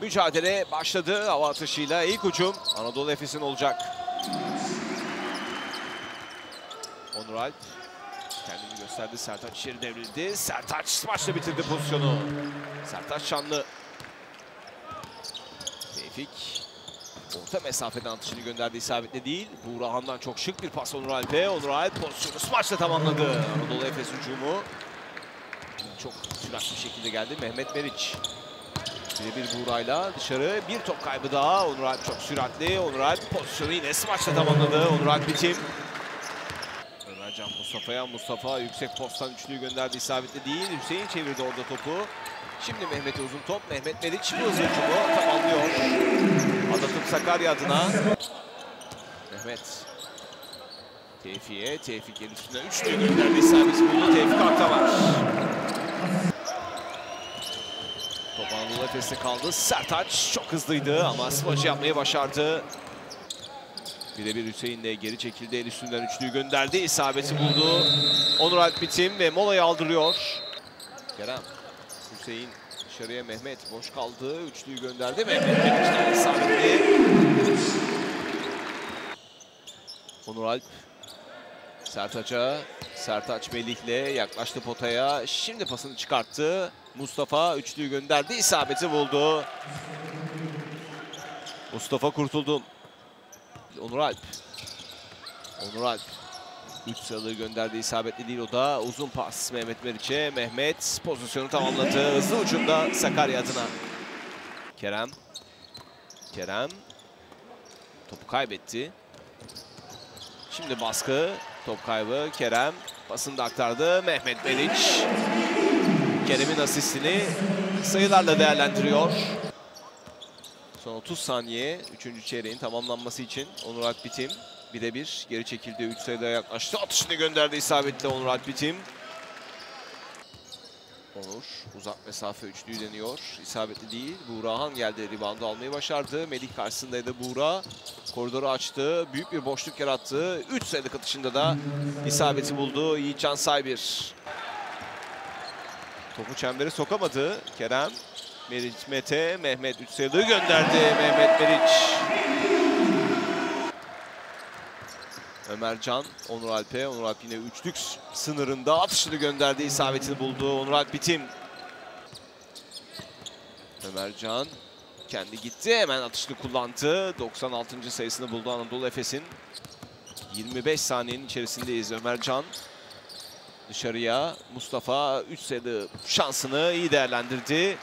Mücadele başladı hava atışıyla. ilk hücum Anadolu Efes'in olacak. Onur Alp kendini gösterdi. Sertaç içeri devrildi. Sertaç smaçla bitirdi pozisyonu. Sertaç Şanlı. Tevfik. Orta mesafeden atışını gönderdi isabetli değil. Buğrahan'dan çok şık bir pas Onur Alp'e. Onur Alp pozisyonu smaçla tamamladı. Anadolu Efes hücumu. Çok süratli şekilde geldi. Mehmet Meriç. Birebir Buğra'yla dışarı bir top kaybı daha. Onur Alp çok süratli. Onur Alp pozisyonu yine smaçla tamamladı. Onur Alp bitim. Ömercan Mustafa'ya. Mustafa yüksek posttan üçlüyü gönderdi isabetli değil. Hüseyin çevirdi orada topu. Şimdi Mehmet'e uzun top. Mehmet Meriç bu hızlı hücumu tamamlıyor. Atatürk Sakarya adına. Mehmet. Tevfik'e. Tevfik üstüne üçlüyü gönderdi isabet buldu. Tevfik Aktavar. Efes'te kaldı. Sertaç çok hızlıydı ama smacı yapmayı başardı. Birebir Hüseyin'le geri çekildi. El üstünden üçlüyü gönderdi. İsabeti buldu. Onur Alp bitim ve molayı aldırıyor. Kerem. Hüseyin dışarıya Mehmet boş kaldı. Üçlüyü gönderdi. Mehmet Meriç'ten isabetli. Onur Alp. Sertaç'a. Sertaç Melih'le yaklaştı potaya. Şimdi pasını çıkarttı. Mustafa üçlüyü gönderdi. isabeti buldu. Mustafa kurtuldu. Onur Alp. Onur Alp. 3 sayılı gönderdi isabetli değil o da. Uzun pas Mehmet Meriç'e. Mehmet pozisyonu tamamladı. Hızlı ucunda Sakarya adına. Kerem. Kerem. Topu kaybetti. Şimdi baskı. Top kaybı. Kerem. Pasını da aktardı. Mehmet Meriç. Kerem'in asistini sayılarla değerlendiriyor. Son 30 saniye 3. çeyreğin tamamlanması için Onur Alp bitim. Birebir geri çekildi. 3 sayıda yaklaştı. Atışını gönderdi isabetli Onur Alp bitim. Onur uzak mesafe üçlüyü deniyor. İsabetli değil. Buğrahan geldi. Reboundu almayı başardı. Melih karşısındaydı Buğra. Koridoru açtı. Büyük bir boşluk yarattı. 3 sayılık atışında da isabeti buldu. Yiğitcan Saybir. Topu çembere sokamadı Kerem. Meriç Mete, Mehmet 3 sayılı gönderdi Mehmet Meriç. Ömer Can, Onur Alp'e. Onur Alp yine üçlük sınırında atışını gönderdi. isabetini buldu. Onur Alp bitim. Ömer Can kendi gitti. Hemen atışını kullandı. 96. sayısını buldu Anadolu Efes'in. 25 saniyenin içerisindeyiz Ömer Can. Dışarıya Mustafa 3 sayılı şansını iyi değerlendirdi.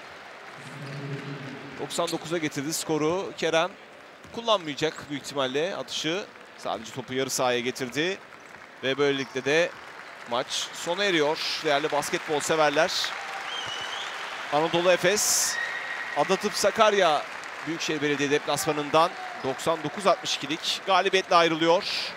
99'a getirdi skoru. Kerem kullanmayacak büyük ihtimalle atışı. Sadece topu yarı sahaya getirdi. Ve böylelikle de maç sona eriyor. Değerli basketbol severler. Anadolu Efes, Adatıp Sakarya Büyükşehir Belediye deplasmanından 99-62'lik galibiyetle ayrılıyor.